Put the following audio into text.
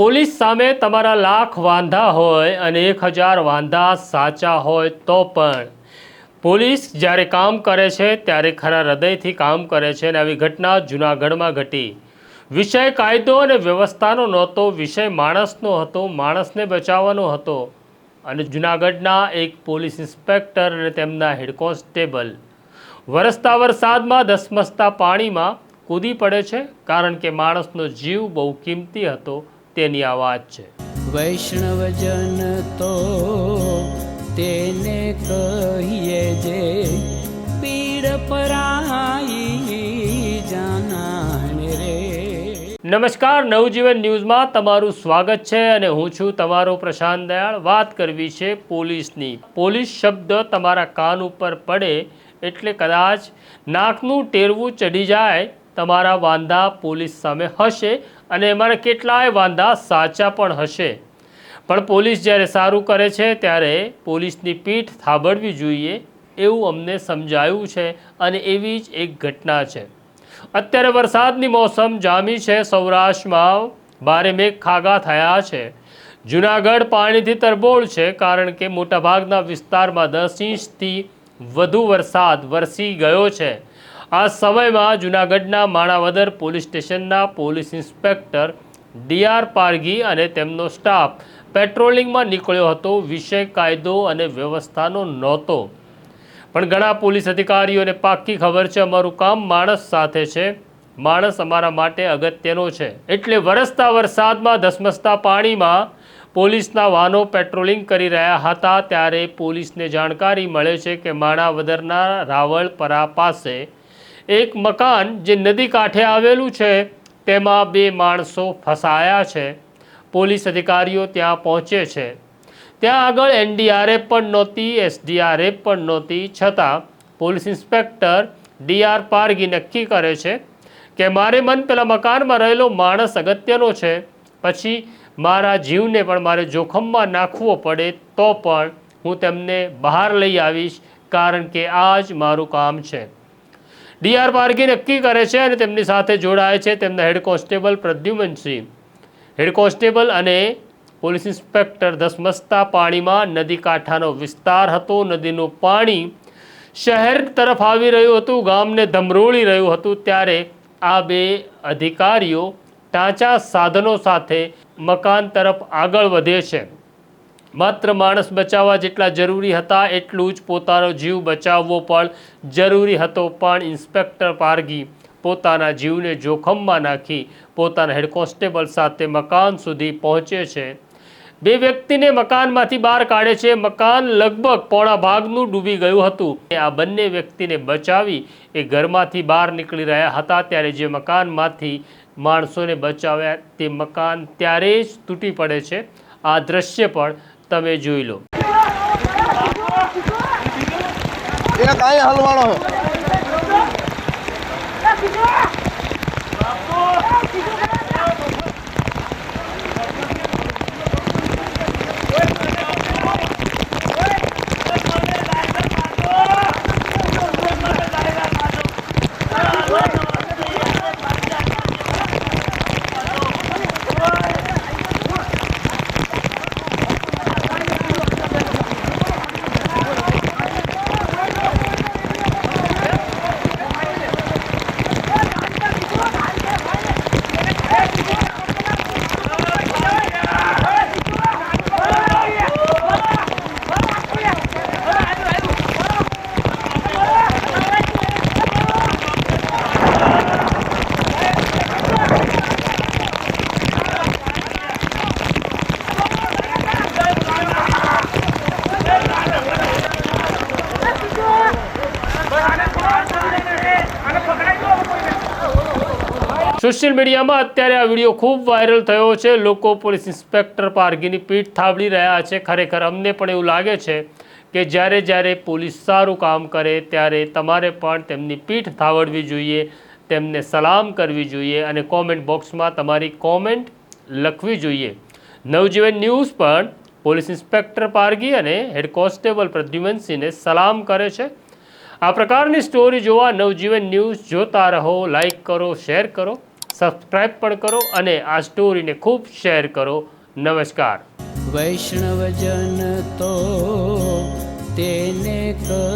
Police સામે તમારા લાખ વાંધા હોય અને એક હજાર વાંધા સાચા હોય તો પણ. પોલીસ જ્યારે કામ કરે છે, ત્યારે ખરા હૃદયથી કામ કરે છે અને આવી ઘટના જૂનાગઢમાં ઘટી. વિષય કાયદો અને વ્યવસ્થાનો નહોતો, વિષય માણસનો હતો, માણસને બચાવવાનો હતો. અને જૂનાગઢના એક પોલીસ ઇન્સ્પેક્ટર અને તેમના હેડ કોન્સ્ટેબલ. વરસતા વરસાદમાં ધસમસતા પાણીમાં કૂદી પડે છે, કારણ કે માણસનો જીવ બહુ કિંમતી હતો. તેની આ વાત છે. વૈષ્ણવજન તો તેને કહીએ જે પીડ પરાઈ જાનાને રે. નમસ્કાર નવજીવન ન્યૂઝમાં તમારું સ્વાગત છે અને હું છું તમારો પ્રશાંત દયાળ. વાત કરવી છે પોલીસની. પોલીસ શબ્દ તમારા કાન ઉપર પડે એટલે કદાચ નાકનું ટેરવું ચડી જાય તમારા વાંધા પોલીસ સામે હશે અને એમાંના કેટલાય વાંધા સાચા પણ હશે. પણ પોલીસ જ્યારે સારું કરે છે, ત્યારે પોલીસની પીઠ થાબડવી જોઈએ એવું અમને સમજાયું છે અને એવી જ એક ઘટના છે. અત્યારે વરસાદની મોસમ જામી છે, સૌરાષ્ટ્રમાં ભારે મેઘ ખાગા થયા છે. જુનાગઢ પાણીથી તરબોળ છે, કારણ કે મોટાભાગના વિસ્તારમાં દસ ઇંચથી વધુ વરસાદ વરસી ગયો છે. આ સમયમાં જુનાગઢના માણાવદર પોલીસ સ્ટેશનના પોલીસ ઇન્સ્પેક્ટર ડીઆર પારગી અને તેમનો સ્ટાફ પેટ્રોલિંગમાં નીકળ્યો હતો. વિષય કાયદો અને વ્યવસ્થાનો નહોતો. પણ ઘણા પોલીસ અધિકારીઓને પાક્કી ખબર છે, અમારું કામ માણસ સાથે છે. માણસ અમારા માટે અગત્યનો છે. એટલે વરસતા વરસાદમાં ધસમસતા પાણીમાં પોલીસના વાહનો પેટ્રોલિંગ કરી રહ્યા હતા. ત્યારે પોલીસને જાણકારી મળે છે કે માણાવદરના રાવળપરા પાસે એક મકાન જે નદી કાંઠે આવેલું છે, તેમાં બે માણસો ફસાયા છે. પોલીસ અધિકારીઓ ત્યાં પહોંચે છે. ત્યાં આગળ એનડીઆરએફ પણ નહોતી, એસડીઆરએફ પણ નહોતી, છતાં પોલીસ ઇન્સ્પેક્ટર ડીઆર પારગી નક્કી કરે છે કે મારે મન પેલા મકાનમાં રહેલો માણસ અગત્યનો છે, પછી મારા જીવને પણ મારે જોખમમાં નાખવો પડે તો પણ હું તેમને બહાર લઈ આવીશ, કારણ કે આ જ મારું કામ છે. ડીઆર પારગી નક્કી કરે છે અને તેમની સાથે જોડાય છે તેમના head constable Pradyumansinh head constable અને પોલીસ ઇન્સ્પેક્ટર ધસમસતા પાણીમાં નદી કાંઠાનો વિસ્તાર હતો. નદીનું પાણી શહેર તરફ આવી રહ્યું હતું, ગામને ધમરોળી રહ્યું હતું. ત્યારે આ બે અધિકારીઓ ટાંચા સાધનો સાથે મકાન તરફ આગળ વધે છે. માત્ર માણસ બચાવવા જેટલા જરૂરી હતા એટલું જ પોતાનો જીવ બચાવવો પણ જરૂરી હતો, પણ ઇન્સ્પેક્ટર પારગી પોતાના જીવને જોખમમાં નાખી પોતાના હેડ કોન્સ્ટેબલ સાથે મકાન સુધી પહોંચે છે. બે વ્યક્તિને મકાનમાંથી બહાર કાઢે છે. મકાન લગભગ પોણા ભાગનું ડૂબી ગયું હતું. આ બંને વ્યક્તિને બચાવી એ ઘરમાંથી બહાર નીકળી રહ્યા હતા. ત્યારે જે મકાનમાંથી માણસોને બચાવ્યા તે મકાન ત્યારે જ તૂટી પડે છે. આ દ્રશ્ય પણ તમે જોઈ લો. એક સોશિયલ મીડિયામાં અત્યારે આ વીડિયો ખૂબ વાયરલ થયો છે. લોકો પોલીસ ઇન્સ્પેક્ટર પારગીની પીઠ થાબડી રહ્યા છે. ખરેખર અમને પણ એવું લાગે છે કે જ્યારે જ્યારે પોલીસ સારું કામ કરે ત્યારે તમારે પણ તેમની પીઠ થાવડવી જોઈએ, તેમને સલામ કરવી જોઈએ અને કોમેન્ટ બોક્સમાં તમારી કોમેન્ટ લખવી જોઈએ. નવજીવન ન્યૂઝ પણ પોલીસ ઇન્સ્પેક્ટર પારગી અને હેડ કોન્સ્ટેબલ પ્રદ્યુમનસિંહને સલામ કરે છે. આ પ્રકારની સ્ટોરી જોવા નવજીવન ન્યૂઝ જોતા રહો, લાઈક કરો, શેર કરો. સબસ્ક્રાઈબ પણ કરો અને આ સ્ટોરીને ખૂબ શેર કરો. નમસ્કાર. વૈષ્ણવજન તો તેને કહીએ